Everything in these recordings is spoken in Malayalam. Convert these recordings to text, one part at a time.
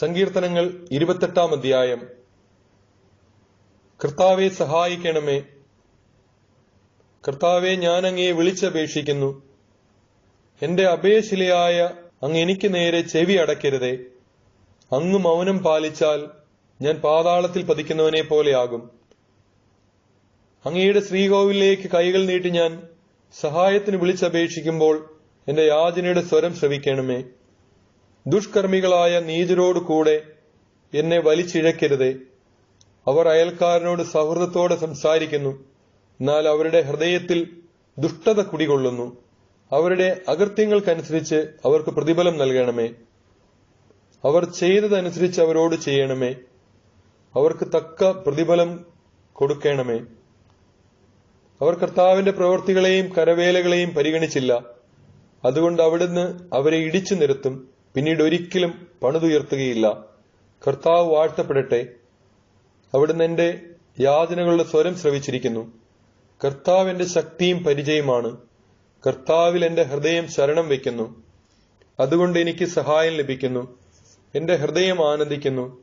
സങ്കീർത്തനങ്ങൾ ഇരുപത്തെട്ടാം അധ്യായം. കർത്താവെ സഹായിക്കണമേ. കർത്താവെ ഞാൻ അങ്ങയെ വിളിച്ചപേക്ഷിക്കുന്നു. എന്റെ അഭയശിലയായ അങ്ങ് എനിക്ക് നേരെ ചെവി അടയ്ക്കരുതേ. അങ്ങ് മൗനം പാലിച്ചാൽ ഞാൻ പാതാളത്തിൽ പതിക്കുന്നവനെ പോലെയാകും അങ്ങയുടെ ശ്രീകോവിലേക്ക് കൈകൾ നീട്ടി ഞാൻ സഹായത്തിന് വിളിച്ചപേക്ഷിക്കുമ്പോൾ എന്റെ യാചനയുടെ സ്വരം ശ്രവിക്കണമേ. ദുഷ്കർമ്മികളായ നീചരോട് കൂടെ എന്നെ വലിച്ചിഴക്കരുതേ. അവർ അയൽക്കാരനോട് സൗഹൃദത്തോടെ സംസാരിക്കുന്നു. എന്നാൽ അവരുടെ ഹൃദയത്തിൽ ദുഷ്ടത കുടികൊള്ളുന്നു. അവരുടെ അകൃത്യങ്ങൾക്കനുസരിച്ച് അവർക്ക് പ്രതിഫലം നൽകണമേ. അവർ ചെയ്തതനുസരിച്ച് അവരോട് ചെയ്യണമേ. അവർക്ക് തക്ക പ്രതിഫലം കൊടുക്കണമേ. അവർ കർത്താവിന്റെ പ്രവൃത്തികളെയും കരവേലകളെയും പരിഗണിച്ചില്ല. അതുകൊണ്ട് അവിടുന്ന് അവരെ ഇടിച്ചു നിരത്തും. പിന്നീട് ഒരിക്കലും പണിതുയർത്തുകയില്ല. കർത്താവ് വാഴ്ത്തപ്പെടട്ടെ. അവിടുന്ന് എന്റെ യാതനകളുടെ സ്വരം ശ്രവിച്ചിരിക്കുന്നു. കർത്താവ് എന്റെ ശക്തിയും പരിചയമാണ് കർത്താവിൽ എന്റെ ഹൃദയം ശരണം വയ്ക്കുന്നു. അതുകൊണ്ട് എനിക്ക് സഹായം ലഭിക്കുന്നു. എന്റെ ഹൃദയം ആനന്ദിക്കുന്നു.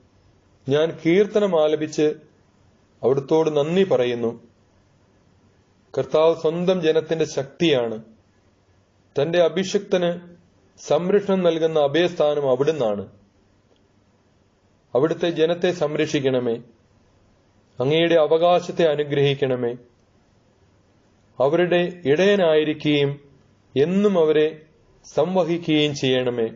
ഞാൻ കീർത്തനം ആലപിച്ച് അവിടുത്തോട് നന്ദി പറയുന്നു. കർത്താവ് സ്വന്തം ജനത്തിന്റെ ശക്തിയാണ്. തന്റെ അഭിഷിക്തന് സംരക്ഷണം നൽകുന്ന അഭയസ്ഥാനം അവിടുന്നാണ്. അവിടുത്തെ ജനത്തെ സംരക്ഷിക്കണമേ. അങ്ങയുടെ അവകാശത്തെ അനുഗ്രഹിക്കണമേ. അവരുടെ ഇടയനായിരിക്കുകയും എന്നും അവരെ സംവഹിക്കുകയും ചെയ്യണമേ.